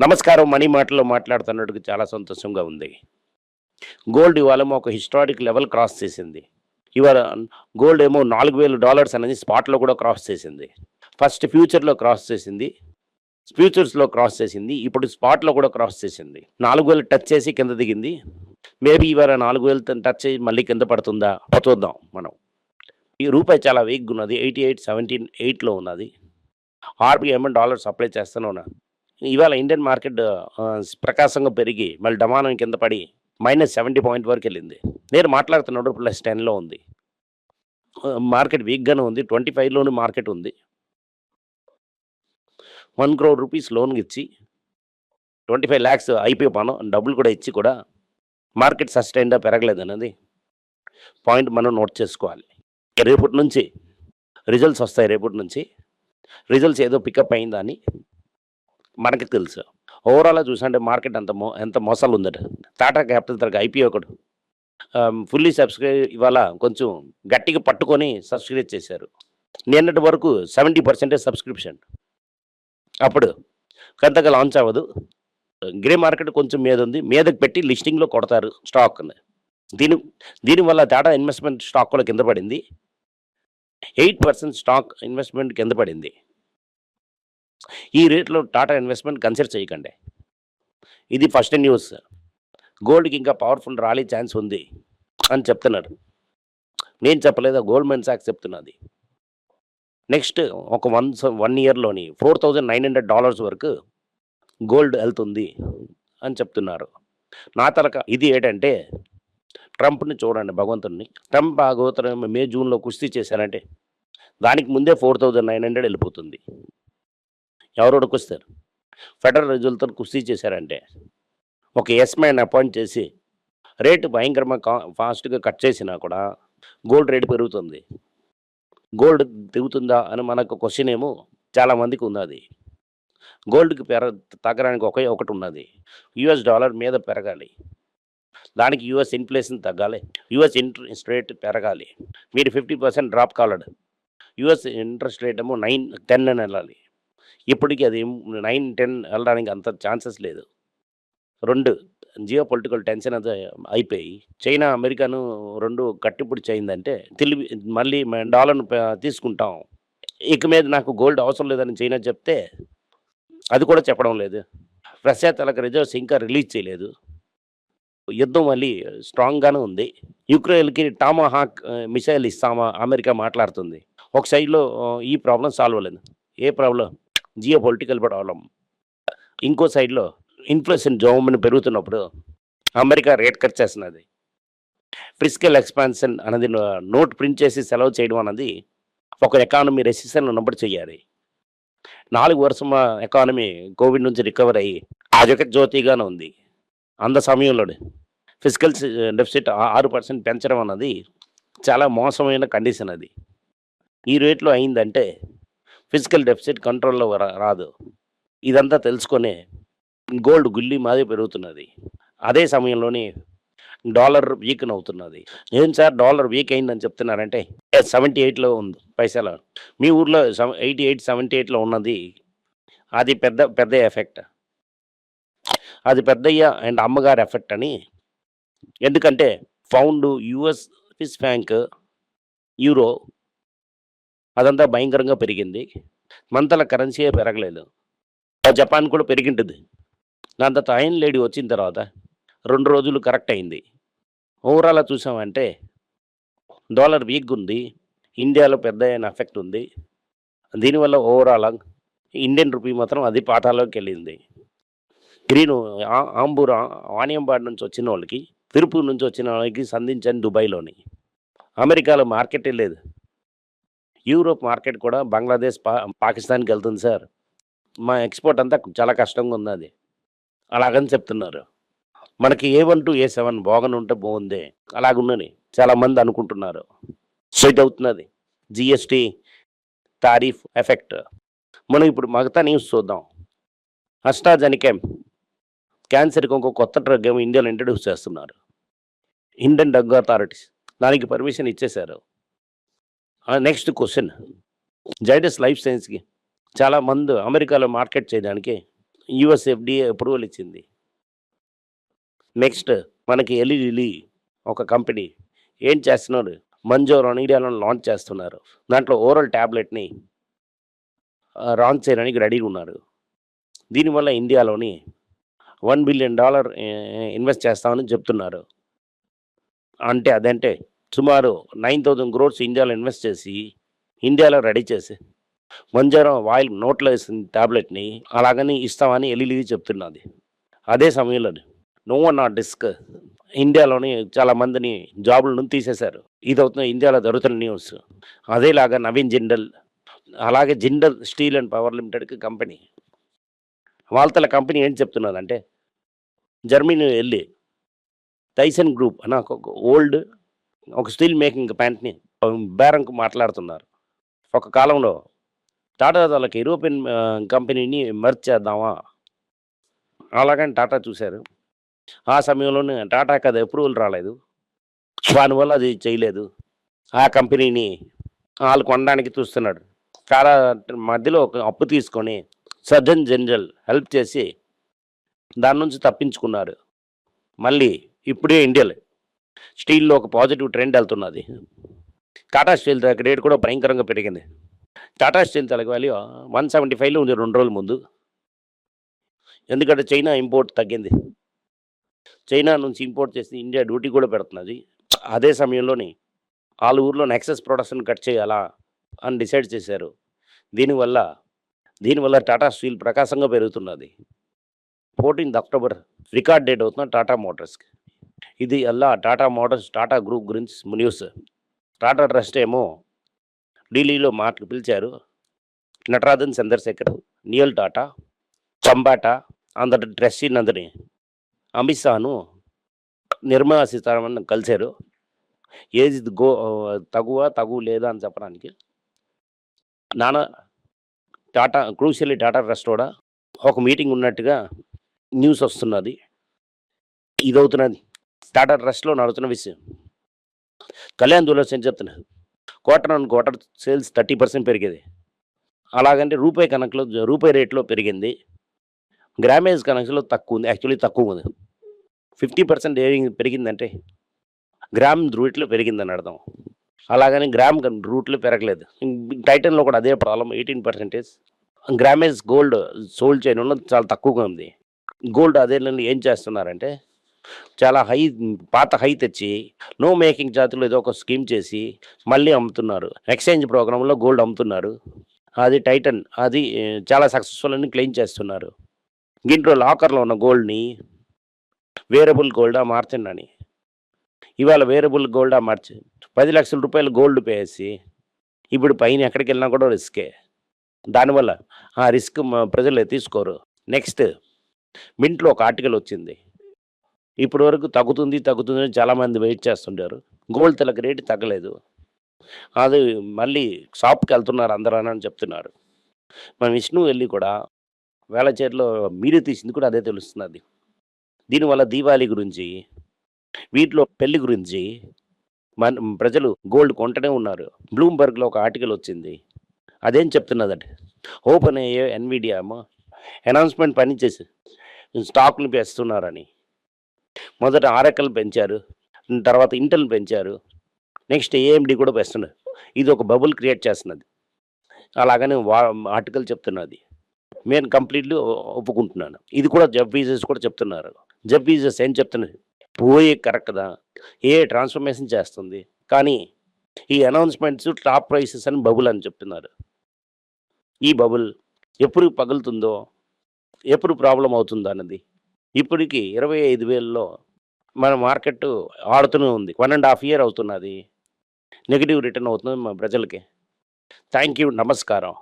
నమస్కారం మనీ మాటలో మాట్లాడుతున్నట్టుకు చాలా సంతోషంగా ఉంది. గోల్డ్ ఇవాళ ఒక హిస్టారిక్ లెవెల్ క్రాస్ చేసింది. ఇవాళ గోల్డ్ ఏమో నాలుగు వేలు డాలర్స్ అనేది స్పాట్లో కూడా క్రాస్ చేసింది. ఫస్ట్ ఫ్యూచర్లో క్రాస్ చేసింది. ఫ్యూచర్స్లో క్రాస్ చేసింది. ఇప్పుడు స్పాట్లో కూడా క్రాస్ చేసింది. నాలుగు వేలు టచ్ చేసి కింద దిగింది. మేబీ ఇవాళ నాలుగు వేలు టచ్ చేసి మళ్ళీ కింద పడుతుందా? చూద్దాం మనం. ఈ రూపాయి చాలా వీక్గా ఉన్నది. ఎయిటీ ఎయిట్ సెవెంటీన్ ఎయిట్లో ఉన్నది. ఆర్బీఐ డాలర్ సప్లై చేస్తూనే ఉన్నది. ఇవాళ ఇండియన్ మార్కెట్ ప్రకాశంగా పెరిగి మళ్ళీ డమానం కింద పడి మైనస్ సెవెంటీ పాయింట్ వరకు వెళ్ళింది. నేను మాట్లాడుతున్నప్పుడు ప్లస్ టెన్లో ఉంది. మార్కెట్ వీక్గానే ఉంది. ట్వంటీ ఫైవ్లోని మార్కెట్ ఉంది. వన్ క్రోర్ రూపీస్ లోన్ ఇచ్చి ట్వంటీ ఫైవ్ ల్యాక్స్ అయిపోయి పనం డబ్బులు కూడా ఇచ్చి కూడా మార్కెట్ సస్టైన్గా పెరగలేదు అన్నది పాయింట్ మనం నోట్ చేసుకోవాలి. రేపటి నుంచి రిజల్ట్స్ వస్తాయి రేపటి నుంచి. రిజల్ట్స్ ఏదో పికప్ అయిందని మనకి తెలుసు. ఓవరాల్గా చూసంటే మార్కెట్ అంత మో ఎంత మోసాలు ఉందట టాటా క్యాపిటల్ తరగ ఐపీఓ ఒకటి ఫుల్లీ సబ్స్క్రైబ్ ఇవాళ కొంచెం గట్టిగా పట్టుకొని సబ్స్క్రైబ్ చేశారు. నిన్నటి వరకు సెవెంటీ పర్సెంటేజ్ సబ్స్క్రిప్షన్ అప్పుడు పెద్దగా లాంచ్ అవ్వదు. గ్రే మార్కెట్ కొంచెం మీద ఉంది మీదకి పెట్టి లిస్టింగ్లో కొడతారు స్టాక్ని దీని దీనివల్ల టాటా ఇన్వెస్ట్మెంట్ స్టాక్ కూడా కింద పడింది. ఎయిట్ పర్సెంట్ స్టాక్ ఇన్వెస్ట్మెంట్ కింద పడింది. ఈ రేట్లో టాటా ఇన్వెస్ట్మెంట్ కన్సిడర్ చేయకండి. ఇది ఫస్ట్ న్యూస్. గోల్డ్కి ఇంకా పవర్ఫుల్ రాలే ఛాన్స్ ఉంది అని చెప్తున్నారు. నేను చెప్పలేదు? గోల్డ్మెన్ సాక్స్ చెప్తున్నది. నెక్స్ట్ ఒక one one ఇయర్లోని four thousand nine hundred dollars వరకు గోల్డ్ వెళ్తుంది అని చెప్తున్నారు. నా తరక ఇది ఏంటంటే ట్రంప్ని చూడండి భగవంతుడిని ట్రంప్ భాగవతం మే జూన్లో కుస్తీ చేశారంటే దానికి ముందే ఫోర్ థౌజండ్ నైన్ హండ్రెడ్ వెళ్ళిపోతుంది. ఎవరు ఉడకొస్తారు? ఫెడరల్ రిజల్ట్తో కుస్తీ చేశారంటే ఒక ఎస్ మ్యాన్ అపాయింట్ చేసి రేటు భయంకరంగా కా ఫాస్ట్గా కట్ చేసినా కూడా గోల్డ్ రేటు పెరుగుతుంది. గోల్డ్ దిగుతుందా అని మనకు క్వశ్చన్ ఏమో చాలా మందికి ఉన్నది. గోల్డ్కి పెర తగ్గడానికి ఒకే ఒకటి ఉన్నది. యుఎస్ డాలర్ మీద పెరగాలి. దానికి యుఎస్ ఇన్ఫ్లేషన్ తగ్గాలి. యుఎస్ ఇంట్రెస్ట్ రేట్ పెరగాలి. మీరు ఫిఫ్టీ పర్సెంట్ డ్రాప్ కావాలడు యుఎస్ ఇంట్రెస్ట్ రేట్ ఏమో నైన్ టెన్ అని వెళ్ళాలి. ఇప్పటికీ అది నైన్ టెన్ వెళ్ళడానికి అంత ఛాన్సెస్ లేదు. రెండు జియో పొలిటికల్ టెన్షన్ అది అయిపోయి చైనా అమెరికాను రెండు కట్టిపుడి చేయిందంటే తెలివి మళ్ళీ మేము డాలర్ను తీసుకుంటాం. ఇక మీద నాకు గోల్డ్ అవసరం లేదని చైనా చెప్తే అది కూడా చెప్పడం లేదు. రష్యా తలక రిజర్వ్స్ ఇంకా రిలీజ్ చేయలేదు. యుద్ధం మళ్ళీ స్ట్రాంగ్గానే ఉంది. యుక్రెయిన్కి టామా హాక్ మిసైల్ ఇస్తామా అమెరికా మాట్లాడుతుంది. ఒక సైడ్లో ఈ ప్రాబ్లం సాల్వ్ అవ్వలేదు. ఏ ప్రాబ్లం? జియో పొలిటికల్ ప్రాబ్లం ఇంకో సైడ్లో ఇన్ఫ్లేషన్ జోమని పెరుగుతున్నప్పుడు అమెరికా రేట్ కట్ చేస్తున్నది. ఫిజికల్ ఎక్స్పాన్షన్ అనేది నోట్ ప్రింట్ చేసి సెలవు చేయడం అన్నది ఒక ఎకానమీ రెసిషన్ ఉన్నప్పుడు చేయాలి. నాలుగు వర్షం ఎకానమీ కోవిడ్ నుంచి రికవర్ అయ్యి అదొక జ్యోతిగానే ఉంది. అంత సమయంలో ఫిజికల్ డెఫిసిట్ ఆరు పర్సెంట్ పెంచడం అన్నది చాలా మోసమైన కండిషన్ అది. ఈ రేట్లో అయిందంటే ఫిజికల్ డెఫిసిట్ కంట్రోల్లో రాదు. ఇదంతా తెలుసుకొని గోల్డ్ గుల్లి మాది పెరుగుతున్నది. అదే సమయంలోనే డాలర్ వీక్ అవుతున్నది. ఏం సార్ డాలర్ వీక్ అయిందని చెప్తున్నారంటే సెవెంటీ ఎయిట్లో ఉంది పైసలు. మీ ఊర్లో ఎయిటీ ఎయిట్ సెవెంటీ ఎయిట్లో ఉన్నది. అది పెద్ద పెద్ద ఎఫెక్ట్. అది పెద్దయ్య అండ్ అమ్మగారి ఎఫెక్ట్ అని. ఎందుకంటే found US Swiss bank euro అదంతా భయంకరంగా పెరిగింది. మంతల కరెన్సీ పెరగలేదు. జపాన్ కూడా పెరిగింటుంది. దాంతో తాయిన్ లేడీ వచ్చిన తర్వాత రెండు రోజులు కరెక్ట్ అయింది. ఓవరాల్ చూసామంటే డాలర్ వీక్ ఉంది. ఇండియాలో పెద్ద అయిన ఎఫెక్ట్ ఉంది. దీనివల్ల ఓవరాల్ ఇండియన్ రూపీ మాత్రం అది పాఠాలోకి వెళ్ళింది. గ్రీను ఆ- ఆంబూర్ ఆ- వాణియంబాడ్ నుంచి వచ్చిన వాళ్ళకి తిరుపూర్ నుంచి వచ్చిన వాళ్ళకి సంధించాను దుబాయ్లోని. అమెరికాలో మార్కెటే లేదు. యూరోప్ మార్కెట్ కూడా బంగ్లాదేశ్ పా పాకిస్తాన్కి వెళ్తుంది సార్. మా ఎక్స్పోర్ట్ అంతా చాలా కష్టంగా ఉంది అది. అలాగని చెప్తున్నారు. మనకి A one to A seven బాగానే ఉంటే బాగుంది. అలాగున్నది చాలామంది అనుకుంటున్నారు. సో ఇది అవుతున్నది. GST tariff effect. మనం ఇప్పుడు మగతా న్యూస్ చూద్దాం. అస్టాజనికే క్యాన్సర్కి ఇంకో కొత్త డ్రగ్ ఏమో ఇండియాలో ఇంట్రడ్యూస్ చేస్తున్నారు. Indian drug authorities. దానికి పర్మిషన్ ఇచ్చేశారు. నెక్స్ట్ క్వశ్చన్ జైడస్ లైఫ్ సైన్స్కి చాలా మంది అమెరికాలో మార్కెట్ చేయడానికి యుఎస్ ఎఫ్డిఏ అప్రూవల్ ఇచ్చింది. నెక్స్ట్ మనకి ఎలిలి ఒక కంపెనీ ఏం చేస్తున్నారు? మంజోరాన్ ఇండియాలో లాంచ్ చేస్తున్నారు. దాంట్లో ఓరల్ ట్యాబ్లెట్ని లాంచ్ చేయడానికి రెడీగా ఉన్నారు. దీనివల్ల ఇండియాలోని వన్ బిలియన్ డాలర్ ఇన్వెస్ట్ చేస్తామని చెప్తున్నారు. అంటే అదంటే సుమారు నైన్ థౌజండ్ క్రోర్స్ ఇండియాలో ఇన్వెస్ట్ చేసి ఇండియాలో రెడీ చేసి మంజారం ఆయిల్ నోట్లో వేసిన ట్యాబ్లెట్ని అలాగని ఇస్తామని ఎలిలిగి చెప్తున్నది. అదే సమయంలో నో నా డిస్క్. ఇండియాలోని చాలా మందిని జాబుల నుంచి తీసేశారు. ఇది అవుతున్న ఇండియాలో జరుగుతున్న న్యూస్. అదేలాగా నవీన్ జిండల్ అలాగే జిండల్ స్టీల్ అండ్ పవర్ లిమిటెడ్కి కంపెనీ. వాళ్ళ కంపెనీ ఏం చెప్తున్నదంటే జర్మనీ వెళ్ళి టైసన్ గ్రూప్ అని ఒక ఓల్డ్ ఒక స్టీల్ మేకింగ్ ప్యాంట్ని బేరంకు మాట్లాడుతున్నారు. ఒక కాలంలో టాటా వాళ్ళకి యూరోపియన్ కంపెనీని మెర్చ్ చేద్దామా? అలాగని టాటా చూశారు. ఆ సమయంలోనే టాటాకి అది అప్రూవల్ రాలేదు. దానివల్ల అది చేయలేదు. ఆ కంపెనీని వాళ్ళు కొనడానికి చూస్తున్నాడు. చాలా మధ్యలో ఒక అప్పు తీసుకొని సర్జన్ జనరల్ హెల్ప్ చేసి దాని నుంచి తప్పించుకున్నారు మళ్ళీ ఇప్పుడే ఇండియాలో స్టీల్లో ఒక పాజిటివ్ ట్రెండ్ వెళ్తున్నది. టాటా స్టీల్ రేట్ కూడా భయంకరంగా పెరిగింది. టాటా స్టీల్ తలకి వాల్యూ వన్ సెవెంటీ ఫైవ్లో ఉంది రెండు రోజుల ముందు. ఎందుకంటే చైనా ఇంపోర్ట్ తగ్గింది. చైనా నుంచి ఇంపోర్ట్ చేసి ఇండియా డ్యూటీ కూడా పెడుతున్నది. అదే సమయంలోని వాళ్ళ ఊర్లో నెక్సెస్ ప్రొడక్షన్ కట్ చేయాలా అని డిసైడ్ చేశారు. దీనివల్ల దీనివల్ల టాటా స్టీల్ ప్రకాశంగా పెరుగుతున్నది. ఫోర్టీన్త్ అక్టోబర్ రికార్డ్ డేట్ అవుతున్న టాటా మోటార్స్కి ఇది అలా టాటా మోటార్స్ టాటా గ్రూప్ గురించి న్యూస్. టాటా ట్రస్ట్ ఏమో ఢిల్లీలో మాటలు పిలిచారు. నటరాజన్ చంద్రశేఖర్ నియల్ టాటా చంబాటా అందరి ట్రస్టీ నందని అమిత్ షాను నిర్మలా సీతారామన్ కలిశారు. ఏది గో తగువ తగు లేదా అని చెప్పడానికి. నానా టాటా క్రూషియల్లీ టాటా ట్రస్ట్ కూడా ఒక మీటింగ్ ఉన్నట్టుగా న్యూస్ వస్తున్నది. ఇదవుతున్నది. టాటా ట్రస్ట్లో నడుతున్న విషయం. కళ్యాణ్ జ్యువెలర్స్ ఏం చెప్తున్నారు. Quarter on quarter sales thirty percent పెరిగేది. అలాగంటే రూపాయి కనెక్ట్లో రూపాయి రేట్లో పెరిగింది. గ్రామేజ్ కనెక్షన్లో తక్కువ ఉంది యాక్చువల్లీ తక్కువ ఉంది. ఫిఫ్టీ పర్సెంట్ పెరిగిందంటే గ్రామ్ రూట్లో పెరిగిందని అర్థం. అలాగని గ్రామ్ రూట్లో పెరగలేదు. టైటన్లో కూడా అదే problem eighteen percentage. Grammage gold sold చేయడం చాలా తక్కువగా ఉంది. గోల్డ్ అదే ఏం చేస్తున్నారంటే చాలా హై పాత హై తెచ్చి నో మేకింగ్ జాతిలో ఏదో ఒక స్కీమ్ చేసి మళ్ళీ అమ్ముతున్నారు. ఎక్స్చేంజ్ ప్రోగ్రాంలో గోల్డ్ అమ్ముతున్నారు. అది టైటన్ అది చాలా సక్సెస్ఫుల్ అని క్లెయిమ్ చేస్తున్నారు. దీంట్లో లాకర్లో ఉన్న గోల్డ్ని వేరబుల్ గోల్డా మార్చండి ఇవాళ వేరబుల్ గోల్డా మార్చి పది లక్షల రూపాయలు గోల్డ్ పేసి ఇప్పుడు పైన ఎక్కడికి వెళ్ళినా కూడా రిస్కే దానివల్ల ఆ రిస్క్ ప్రజలు తీసుకోరు. నెక్స్ట్ మింట్లో ఒక ఆర్టికల్ వచ్చింది. ఇప్పటి వరకు తగ్గుతుంది తగ్గుతుంది అని చాలామంది వెయిట్ చేస్తుంటారు. గోల్డ్ తెలక రేటు తగ్గలేదు. అది మళ్ళీ షాప్కి వెళ్తున్నారు అందరూ అని చెప్తున్నారు. మన విష్ణు వెళ్ళి కూడా వేళ చేతిలో మీరు తీసింది కూడా అదే తెలుస్తున్నది. దీనివల్ల దీపావళి గురించి వీటిలో పెళ్ళి గురించి మన ప్రజలు గోల్డ్ కొంటనే ఉన్నారు. బ్లూంబర్గ్లో ఒక ఆర్టికల్ వచ్చింది. అదేం చెప్తున్నదంటే? ఓపెన్ అయ్యే ఎన్విడియా అనౌన్స్మెంట్ పని చేసి స్టాక్ని పెంచుతున్నారని మొదట ఆరకల్ పెంచారు తర్వాత ఇంటల్ పెంచారు నెక్స్ట్ ఏఎండి కూడా పెస్తున్నారు. ఇది ఒక బబుల్ క్రియేట్ చేస్తున్నది. అలాగని వా ఆర్టికల్ చెప్తున్నది. నేను కంప్లీట్లీ ఒప్పుకుంటున్నాను. ఇది కూడా జబ్ వీజెస్ కూడా చెప్తున్నారు. జబ్ వీజెస్ ఏం చెప్తున్నారు? పోయే కరెక్ట్దా ఏ ట్రాన్స్ఫర్మేషన్ చేస్తుంది? కానీ ఈ అనౌన్స్మెంట్స్ టాప్ ప్రైసెస్ అని బబుల్ అని చెప్తున్నారు. ఈ బబుల్ ఎప్పుడు పగులుతుందో ఎప్పుడు ప్రాబ్లం అవుతుందో అన్నది. ఇప్పటికి ఇరవై ఐదు వేలలో మన మార్కెట్ ఆడుతూనే ఉంది. వన్ అండ్ హాఫ్ ఇయర్ అవుతున్నది. నెగిటివ్ రిటర్న్ అవుతుంది మా ప్రజలకి. థ్యాంక్ యూ నమస్కారం.